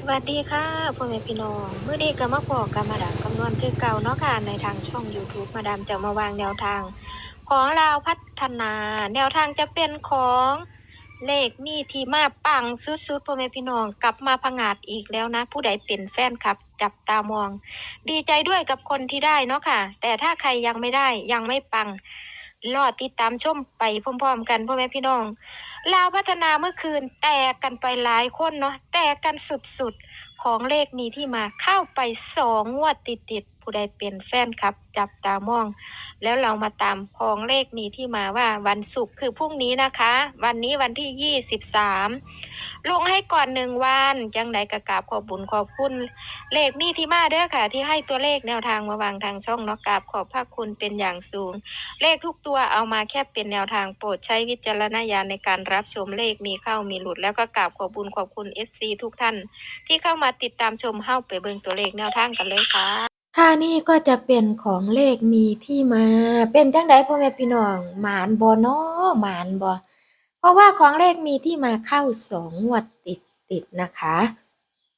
สวัสดีค่ะพ่อแม่พี่น้องเมื่อนี้ก็มาบอกกับมาดามคำนวณคือเก่าเนาะค่ะในทางช่อง YouTube มาดามจะมาวางแนวทาง ของลาวพัฒนา แนวทางจะเป็นของเลขมีที่มาปังสุดๆพ่อแม่พี่น้องกลับมาพังาดอีกแล้วนะ ผู้ใดเป็นแฟนคลับ จับตามอง ดีใจด้วยกับคนที่ได้เนาะค่ะ แต่ถ้าใครยังไม่ได้ยังไม่ปัง รอติดตามชมไปพร้อมๆกันพ่อแม่พี่น้องลาวพัฒนาเมื่อคืนแตกกันไปหลายคนเนาะแตกกันสุดๆ ของเลขมีที่มาเข้าไปสองงวดติดๆ ผู้ใดเป็นแฟนครับ จับตามอง แล้วเรามาตามของเลขมีที่มาว่าวันศุกร์คือพรุ่งนี้นะคะ วันนี้วันที่ยี่สิบสามลงให้ก่อนหนึ่งวันยังไหนกระกาบขอบบุญขอบคุณ เลขมีที่มาเด้อค่ะ ที่ให้ตัวเลขแนวทางมาวางทางช่องเนาะกราบขอบพระคุณเป็นอย่างสูง เลขทุกตัวเอามาแค่เป็นแนวทางโปรดใช้วิจารณญาณในการรับชมเลขมีเข้ามีหลุด แล้วก็กราบขอบคุญขอบคุณ FC ทุกท่าน ที่เข้ามาติดตามชมเข้าไปเบิ่งตัวเลขแนวทางกันเลยค่ะ ค่ะนี่ก็จะเป็นของเลขมีที่มา เป็นจังไดพ่อแม่พี่น้องหมานบ่นาะหมานบ่เพราะว่าของเลขมีที่มาเข้าสองงวดติดติดนะคะ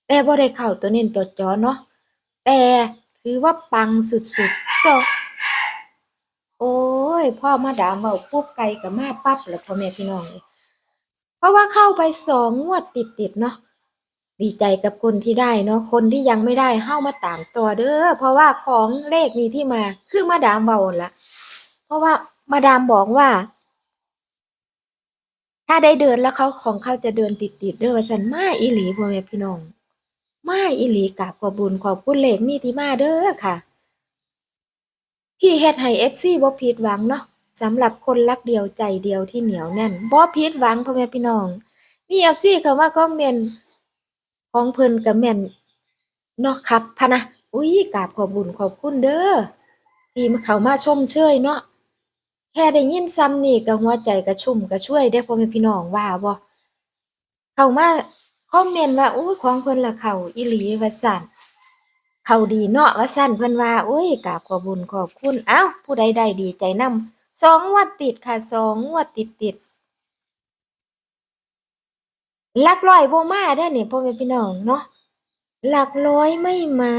แต่บ่ได้เข้าตัวเน้นตัวจอเนาะแต่ถือว่าปังสุดๆสองโอ้ยพ่อมาดามเว้าปุ๊บไก่กับมาปั๊บแล้วพ่อแม่พี่น้องเลยเพราะว่าเข้าไปสองงวดติดติดๆเนาะ ดีใจกับคนที่ได้เนาะคนที่ยังไม่ได้เข้ามาตามตัวเด้อเพราะว่าของเลขมีที่มาคือมาดามเบาละเพราะว่ามาดามบอกว่า ถ้าได้เดินแล้วเขาของเขาจะเดินติดติดเด้อว่าสันมาอีหลีพ่อแม่พี่น้องมาอีหลีกราบขอบบุญขอบคุณเลขมีที่มาเด้อค่ะ ที่เฮ็ดให้ FC บ่ผิดหวังเนาะสำหรับคนรักเดียวใจเดียวที่เหนียวแน่นบ่ผิดหวังพ่อแม่พี่น้องมี FC เข้ามาคอมเมนต์ ของเพิ่นก็แม่นเนาะครับพะนะอุ้ยกราบขอบุญขอบคุณเด้อที่มาเขามาชมเชยเนาะแค่ได้ยินซ้ำนี่ก็หัวใจก็ชุ่มก็ช่วยได้พ่อแม่พี่น้องว่าบ่เข้ามาคอมเมนต์ว่าอุ้ยของเพิ่นละเขาอีหลีว่าซั่นเขาดีเนาะว่าซั่นเพิ่นว่าอุ้ยกราบขอบุญขอบคุณเอ้าผู้ใดได้ดีใจนำสองงวดติดค่ะสองงวดติดๆ หลักร้อยบ่มาเด้อนี่ยพ่อแม่พี่น้องเนาะหลักร้อยไม่มา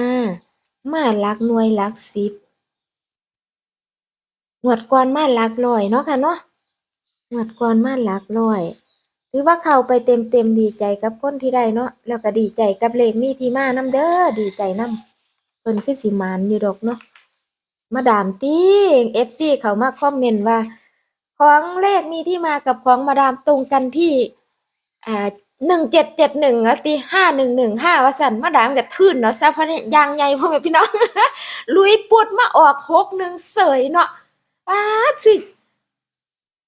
มาหลักหน่วยหลักสิบงวดก่อนมาหลักร้อยเนาะค่ะเนาะงวดก่อนมาหลักร้อยถือว่าเข้าไปเต็มเต็มดีใจกับคนที่ได้เนาะแล้วก็ดีใจกับเลขมีที่มานํเด้อดีใจนํเพิ่นคือสิมานอยู่ดอกเนาะมาดามติ FC เขามาคอมเมนต์ว่า ของเลขมีที่มากับของมาดามตรงกันที่อ่า หนึ่งเจ็ดเจ็ดหนึ่งอะตีห้าหนึ่งหนึ่งห้าว่าสันมาดามกับทื่นเนาะซะพราะเนี่ยางใหญ่พ่อแม่พี่น้อง ลุยปุดมาออกหกหนึ่งเสยเนาะป้าสิ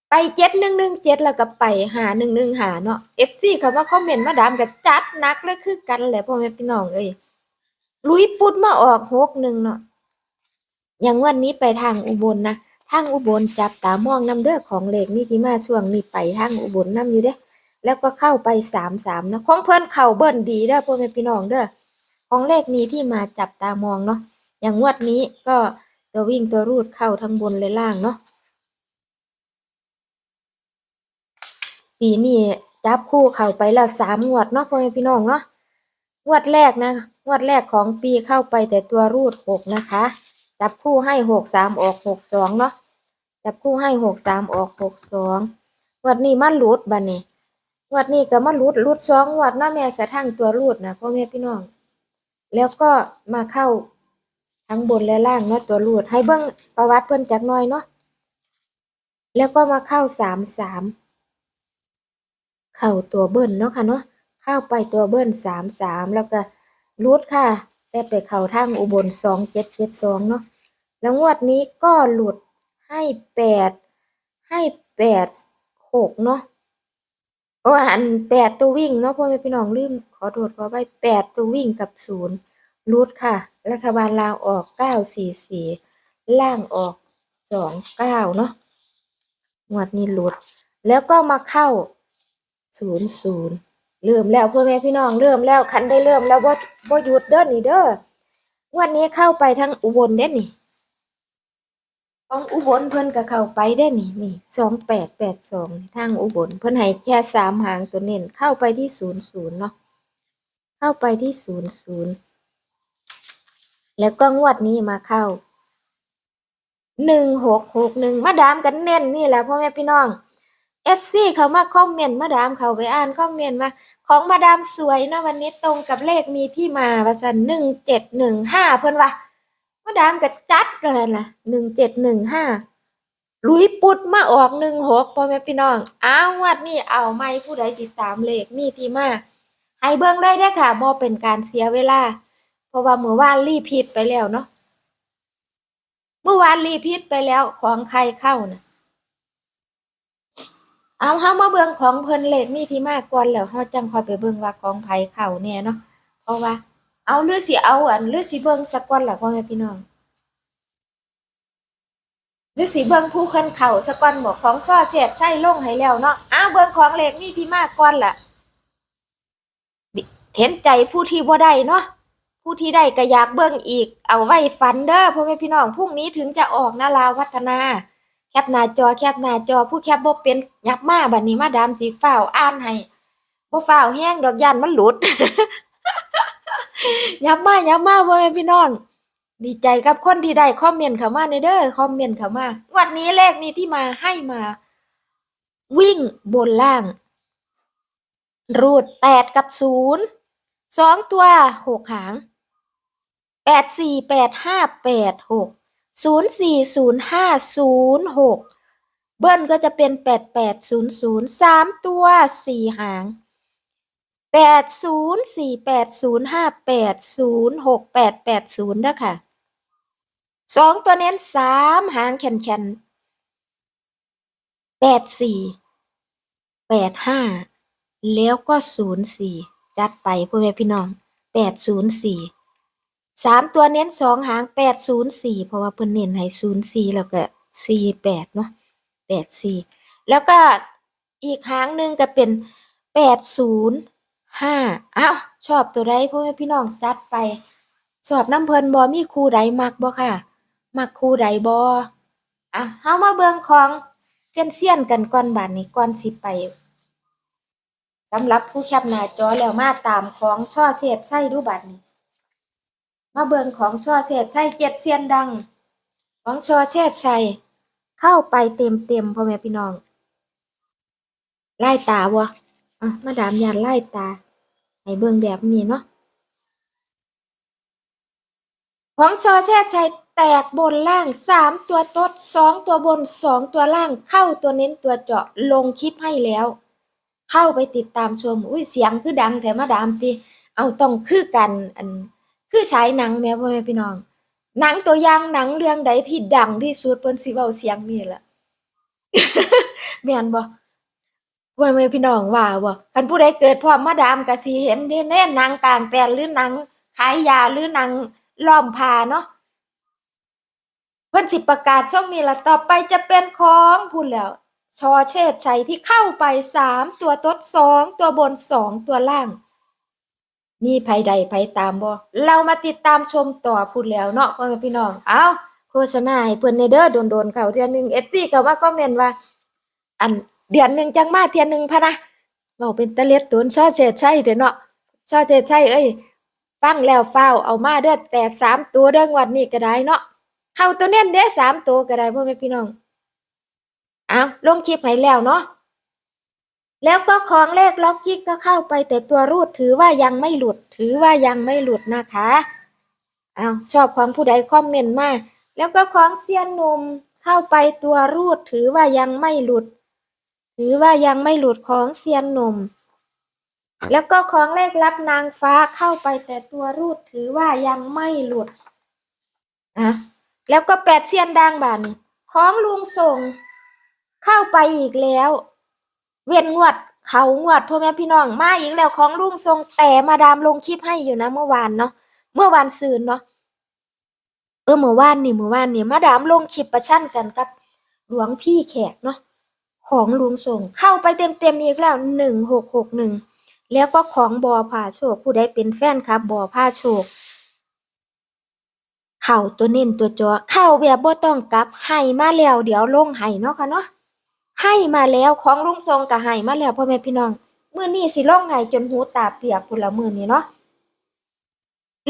ไปเจ็ดหนึ่งหนึ่งเจ็ดแล้วก็ไปหาหนึ่งหนึ่งหาเนาะเอฟซีเขามาคอมเมนต์มาดามกับจัดนักเลยคือกันแหละพ่อแม่พี่น้องเอ้ยลุยปุดมาออกหกหนึ่งเนาะอย่างวันนี้ไปทางอุบลนะทางอุบลจับตามองนำเด้อของเหลขนี่ที่มาช่วงนี้ไปทางอุบลนํอยู่เด้ แล้วก็เข้าไปสามสามนะของเพิ่อนเข่าเบิ้นดีเด้อพ่อแม่พี่น้องเด้อของเลขนี้ที่มาจับตามองเนาะอย่างงวดนี้ก็ตัววิ่งตัวรูดเข้าทั้งบนและล่างเนาะปีนี้จับคู่เข้าไปแล้วสามงวดเนาะพ่อแม่พี่น้องเนาะงวดแรกนะงวดแรกของปีเข้าไปแต่ตัวรูดหกนะคะ จับคู่ให้หกสามออกหกสองเนาะจับคู่ให้หกสามออกหกสองงวดนี้มันหลุดบัดนี้ งวดนี้ก็มารูดรูดสองงวดเนาะแม่กระทั่งตัวรูดนะพ่อแม่พี่น้อง แล้วก็มาเข้าทั้งบนและล่างเนาะตัวรูดให้เบิ่งประวัติเพิ่นจักน่อยเนาะแล้วก็มาเข้าสามสามเข้าตัวเบิ้ลเนาะค่ะเนาะเข้าไปตัวเบิ้ลสามสามแล้วก็รูดค่ะ แต่ไปเข้าทางอุบลสองเจ็ดเจ็ดสองเนาะแล้วงวดนี้ก็หลุดให้แปดให้แปดหกเนาะ โอ้อันแปดตัววิ่งเนาะพ่อแม่พี่น้องลืมขอโทษขอไปแปดตัววิ่งกับศูนย์รูดค่ะ รัฐบาลลาวออกเก้าสี่สี่ล่างออกสองเก้าเนาะงวดนี้รูดแล้วก็มาเข้าศูนย์ศูนย์เริ่มแล้วพ่อแม่พี่น้องเริ่มแล้วคันได้เริ่มแล้วว่าว่าหยุดเด้อนี่เด้องวันนี้เข้าไปทั้งอุบลเด้อนี่ ของอุบลเพิ่นก็เข้าไปได้นี่นี่สองแปดแปดสองทางอุบลเพิ่นให้แค่สามหางตัวเน้นเข้าไปที่ศูนย์ศูนย์เนาะเข้าไปที่ศูนย์ศูนย์แล้วก็งวดนี้มาเข้าหนึ่งหกหกหนึ่งมาดามกันเน้นนี่แหละพ่อแม่พี่น้องเอฟซีเขามาคอมเมนต์มาดามเขาไปอ่านคอมเมนต์มา ของมาดามสวยนะวันนี้ตรงกับเลขมีที่มาว่าสันหนึ่งเจ็ดหนึ่งห้าเพิ่นว่า มาดามก็จัดเลยล่ะหนึ่งเจ็ดหนึ่งห้าลุยปุดมาออกหนึ่งหกพ่อแม่พี่น้อง อ้าววัดนี้เอาไม่ผู้ใดสิตามเลขมีที่มาให้เบิ่งได้เด้ค่ะบ่เป็นการเสียเวลา เพราะว่าเมื่อวานรีพิดไปแล้วเนาะเมื่อวานรีพิดไปแล้วของใครเข้าน่ะเอาเฮามาเบิ่งของเพิ่นเลขมีที่มาก่อนแล้วเฮาจังค่อยไปเบิ่งว่าของไผเข้าแน่เนาะเพราะว่า เอาหรือสิเอาอันหรือสิเบิ่งสักก่อนล่ะพ่อแม่พี่น้องหรือสิเบิ่งผู้คนเข่าสะก่อนบอกของซ้อเสียดใช่ลงให้แล้วเนาะอ้าวเบิ่งของเลขมีที่มากก่อนล่ะเห็นใจผู้ที่บ่ได้เนาะผู้ที่ได้ก็อยากเบิ่งอีก เอาไว้ฝันเด้อพ่อแม่พี่น้องพรุ่งนี้ถึงจะออกนาลาวัฒนา แคปหน้าจอแคปหน้าจอผู้แคปบ่เป็นยับมาบัดนี้มาดามสิฟ้าวอ่านให้บ่ฟ้าวแห้งดอกยันมันหลุด ยับมายับมาพ่อแม่พี่น้อง ดีใจกับคนที่ได้คอมเมนต์เข้ามาในเด้อคอมเมนต์เข้ามาวันนี้เลขมีที่มาให้มา วิ่งบนล่าง รูดแปดกับศูนย์สองตัวหกหางแปดสี่แปดห้าแปดหกศูนย์สี่ศูนย์ห้าศูนย์หกเบิ้ลก็จะเป็นแปดแปดศูนย์ศูนย์สามตัวสี่หาง แปดศูนย์สี่แปดศูนย์ห้าแปดศูนย์หกแปดแปดศูนย์นะค่ะสองตัวเน้นสามหางแขนแขนแปดสี่แปดห้าแล้วก็ศูนย์สี่จัดไปพ่อแม่พี่น้องแปดศูนย์สี่สามตัวเน้นสองหางแปดศูนย์สี่เพราะว่าเพิ่นเน้นให้ศูนย์สี่แล้วก็สี่แปดเนาะแปดสี่แล้วก็อีกหางหนึ่งก็เป็นแปดศูนย์ ห้าอ้าวชอบตัวใดพ่อแม่พี่น้องจัดไป สอบน้ำเพลินบอมีครูใดมักบ่ค่ะมักครูใดบ่อะเฮามาเบิ่งของเซียนเซียนกันก่อนบัดนี้ก่อนสิไปสำหรับผู้แคปหน้าจอแล้วมาตามของช่อเสียดใช่ดูบัดนี้ มาเบิ่งของช่อเสียดใช่เจ็ดเซียนดัง ของช่อเสียดชัย เข้าไปเต็มเต็มพ่อแม่พี่น้องไล่ตาบ่ อะมาดามยานไล่ตา ให้เบิ่งแบบนี้เนาะของชอแช่ชัยแตกบนล่างสามตัวตดสองตัวบนสองตัวล่าง เข้าตัวเน้นตัวเจาะลงคลิปให้แล้ว เข้าไปติดตามชม อุ้ยเสียงคือดังแถมมาดามตีเอาต้องคือกันอันคือฉายหนังแม่พ่อแม่พี่น้องหนังตัวอย่างหนังเรื่องใดที่ดังที่สุดเพิ่นสิเว้าเสียงนี่ล่ะแม่นบ่ พ่อแม่พี่น้องว่าบ่คันผู้ใดเกิดพร้อมมาดามก็สิเห็นเด้แน่นังกลางแปลงหรือนังขายยาหรือนังล้อมผ้าเนาะเพิ่นสิประกาศช่วงนี้ละต่อไปจะเป็นของพูดแล้ว ชอเชษชัยที่เข้าไปสามตัวตดสองตัวบนสองตัวล่าง มีภัยใดภัยตามบ่เรามาติดตามชมต่อพูดแล้วเนาะพ่อแม่พี่น้อง เอาโฆษณาให้เพิ่นในเด้อโดนๆเขาเทื่อหนึงเอฟซีก็ว่าคอมเมนต์ว่า อัน เดือนหนึ่งจังมาเทื่อหนึ่งพะนะเว้าเป็นตะเล็ดตนชอเชษชัยเด้อเนาะชอเชษชัยเอ้ยฟังแล้วเฝ้าวเอามาเด้อแตกสามตัวเด้องวดนี้ก็ได้เนาะเข้าตัวเน้นเด้สามตัวก็ได้พ่อแม่พี่น้องเอาลงคลิปให้แล้วเนาะแล้วก็ของเลขล็อกกิ๊กก็เข้าไปแต่ตัวรูดถือว่ายังไม่หลุด ถือว่ายังไม่หลุดนะคะเอาชอบของผู้ใดคอมเมนต์มาแล้วก็ของเซียนนุ่มเข้าไปตัวรูดถือว่ายังไม่หลุด ถือว่ายังไม่หลุดของเซียนหนุ่ม แล้วก็ของเลขลับนางฟ้าเข้าไปแต่ตัวรูดถือว่ายังไม่หลุดอะแล้วก็แปดเซียนดังบานของลุงส่ง เข้าไปอีกแล้ว เวียนงวดเขางวดพ่อแม่พี่น้องมาอีกแล้วของลุงทรงแต่มาดามลงคลิปให้อยู่นะเมื่อวานเนาะเมื่อวานซืนเนาะเออเมื่อวานนี่เมื่อวานนี่มาดามลงคลิปประชันกันกับหลวงพี่แขกเนาะ ของลุงส่ง เข้าไปเต็มเต็มๆอีกแล้วหนึ่งหกหกหนึ่งแล้วก็ของบอพาโชคผู้ใดเป็นแฟนครับ บอพาโชค เข่าตัวเน้นตัวจอเข้าแบบบ่ต้องกลับให้มาแล้วเดี๋ยวลงให้เนาะค่ะเนาะให้มาแล้วของลุงทรงก็ให้มาแล้วพ่อแม่พี่น้องเมื้อนี้สิลงให้จนหูตาเปียกพุ่นละมือนี้เนาะ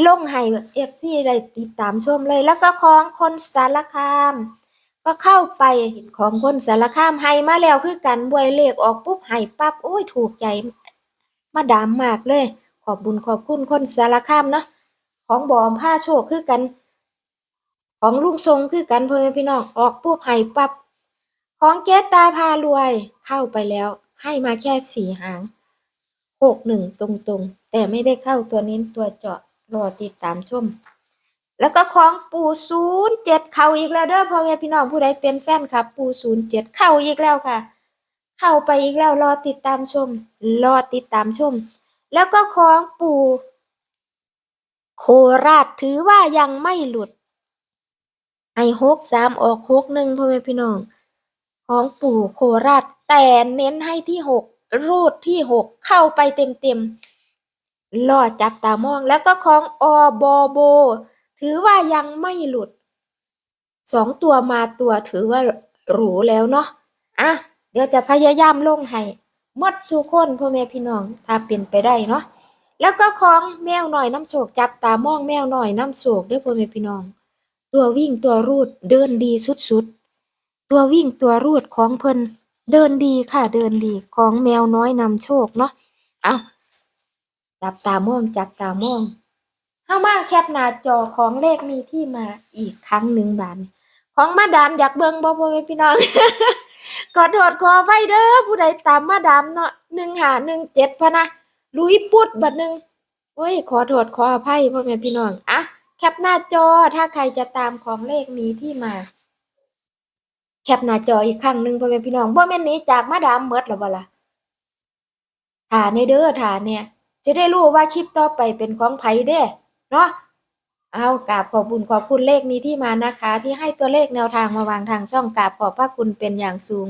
ลงให้เอฟซีได้ติดตามชมเลยแล้วก็ของคนสารคาม ก็เข้าไปของคนสารคามให้มาแล้วคือกันบวยเลขออกปุ๊บให้ปั๊บโอ้ยถูกใจมาดามมากเลย ขอบบุญขอบคุณคนสารคามเนาะของบอมผ้าโชคคือกัน ของลุงทรงคือกันพ่อแม่พี่น้องออกปุ๊บให้ปั๊บของเกตตาพารวย เข้าไปแล้ว ให้มาแค่สี่หางหกหนึ่งตรงๆ แต่ไม่ได้เข้าตัวเน้นตัวเจาะรอติดตามชม แล้วก็ของปู่ศูนย์เจ็ดเข้าอีกแล้วเด้อพ่อแม่พี่น้องผู้ใดเป็นแฟนคลับปู่ศูนย์เจ็ดเข้าอีกแล้วค่ะ เข้าไปอีกแล้วรอติดตามชม รอติดตามชม แล้วก็ของปู่โคราชถือว่ายังไม่หลุดไอหกสามออกหกหนึ่งพ่อแม่พี่น้อง ของปู่โคราชแต่เน้นให้ที่หกรูดที่หกเข้าไปเต็มเต็มรอจับตามองแล้วก็ของอบอโบ ถือว่ายังไม่หลุดสองตัวมาตัวถือว่าหรูแล้วเนาะอะเดี๋ยวจะพยายามลงให้หมดสู่คนพ่อแม่พี่น้องถ้าเป็นไปได้เนาะแล้วก็ของแมวหน่อยน้ำโศกจับตามองแมวหน่อยน้ำโศกด้วยพ่อแม่พี่น้อง ตัววิ่งตัวรูดเดินดีสุดๆตัววิ่งตัวรูดของเพิ่นเดินดีค่ะเดินดีของแมวน้อยนำโชคเนาะเอาจับตามองจับตามอง เข้ามาแคปหน้าจอของเลขมีที่มาอีกครั้งหนึ่งบานของมาดามอยากเบิ่งบ่พ่อแม่พี่น้องขอโทษขอไฟเด้อผู้ใดตามมาดามเนาะหนึ่งหาหนึ่งเจ็ดพะนะลุยปุดบัดหนึ่งโอ้ยขอโทษขออภัยพ่อแม่พี่น้องอะแคปหน้าจอถ้าใครจะตามของเลขมีที่มา แคปหน้าจออีกครั้งหนึ่งพ่อแม่พี่น้องบ่แม่นนี้จากมาดามเมิดแล้วบ่ล่ะถ่าในเด้อถ่าเนี่ย จะได้รู้ว่าคลิปต่อไปเป็นของไผเด้ เนาะเอากราบขอบคุญขอบคุณเลขมีที่มานะคะ ที่ให้ตัวเลขแนวทางมาวางทางช่องกราบขอบพระคุณเป็นอย่างสูง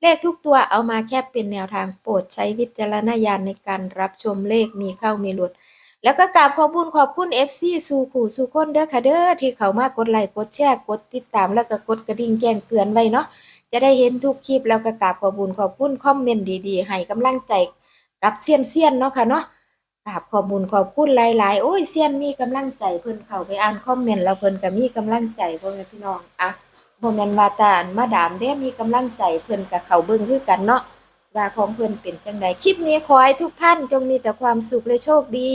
เลขทุกตัวเอามาแค่เป็นแนวทางโปรดใช้วิจารณญาณในการรับชมเลขมีเข้ามีหลุด แล้วก็กราบขอบคุญขอบคุณ FC สู่ขู่สู่คนเด้อค่ะเด้อที่เขามากดไลค์กดแชร์กดติดตามแล้วก็กดกระดิ่งแจ้งเตือนไว้เนาะจะได้เห็นทุกคลิปแล้วก็กราบขอบคุญขอบคุณคอมเมนต์ดีๆ ให้กำลังใจกับเซียนเซียนๆเนาะค่ะเนาะ ราบขอบุญขอบคุณหลายๆ โอ้ยเซียนมีกำลังใจเพิ่นเข้าไปอ่านคอมเมนต์แล้วเพิ่นก็มีกำลังใจพ่อแม่พี่น้องอะบ่แม่นว่าตานมาดามเด้มีกำลังใจเพิ่นก็เข้าเบิ่งคือกันเนาะว่าของเพิ่นเป็นจังไดคลิปนี้ขอให้ทุกท่านจงมีแต่ความสุขและโชคดี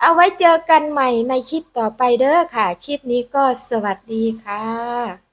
เอาไว้เจอกันใหม่ในคลิปต่อไปเด้อค่ะ คลิปนี้ก็สวัสดีค่ะ